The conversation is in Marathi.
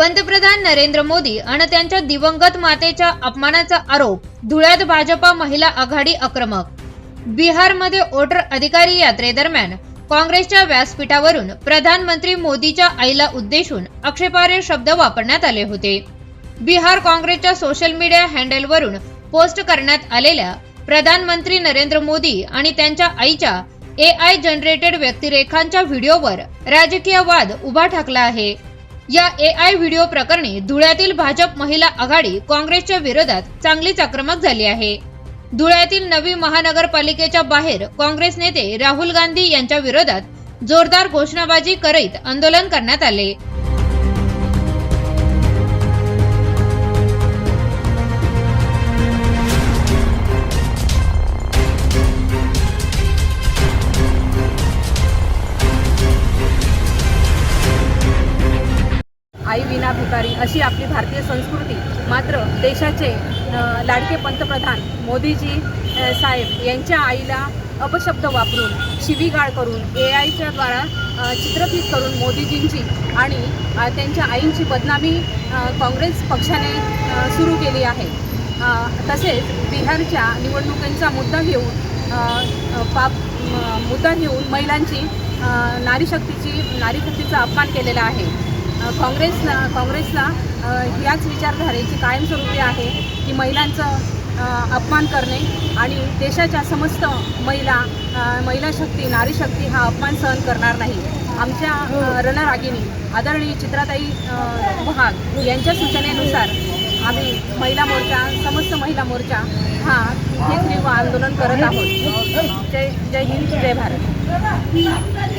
पंतप्रधान नरेंद्र मोदी आणि त्यांच्या दिवंगत मातेच्या अपमानाचा आरोप धुळ्यात भाजपा महिला आघाडी आक्रमक. बिहारमध्ये वोटर अधिकारी यात्रेदरम्यान काँग्रेसच्या व्यासपीठावरून प्रधानमंत्री मोदीच्या आईला उद्देशून आक्षेपार्ह शब्द वापरण्यात आले होते. बिहार काँग्रेसच्या सोशल मीडिया हँडलवरून पोस्ट करण्यात आलेल्या प्रधानमंत्री नरेंद्र मोदी आणि त्यांच्या आईच्या ए आय जनरेटेड व्यक्तिरेखांच्या व्हिडिओवर राजकीय वाद उभा ठाकला आहे. या ए आय व्हिडिओ प्रकरणी धुळ्यातील भाजप महिला आघाडी काँग्रेसच्या विरोधात चांगलीच आक्रमक झाली आहे. धुळ्यातील नवी महानगरपालिकेच्या बाहेर काँग्रेस नेते राहुल गांधी यांच्या विरोधात जोरदार घोषणाबाजी करीत आंदोलन करण्यात आले. आई विना भिकारी अशी आपली भारतीय संस्कृती. मात्र देशाचे लाडके पंतप्रधान मोदीजी साहेब यांच्या आईला अपशब्द वापरून शिवीगाळ करून ए आयच्या द्वारा चित्रफित करून मोदीजींची आणि त्यांच्या आईंची बदनामी काँग्रेस पक्षाने सुरू केली आहे. तसेच बिहारच्या निवडणुकांचा मुद्दा घेऊन पाप मुद्दा घेऊन महिलांची नारीशक्तीची नारीशक्तीचा अपमान केलेला आहे. काँग्रेसला काँग्रेसला याच विचारधारेची कायमस्वरूपी आहे की महिलांचं अपमान करणे आणि देशाच्या समस्त महिला महिला शक्ती नारी शक्ती हा अपमान सहन करणार नाही. आमच्या अ, रणरागिणी आदरणीय चित्राताई महाग यांच्या सूचनेनुसार आम्ही महिला मोर्चा समस्त महिला मोर्चा हा हे तीव्र आंदोलन करत आहोत. जय जय हिंद जय भारत.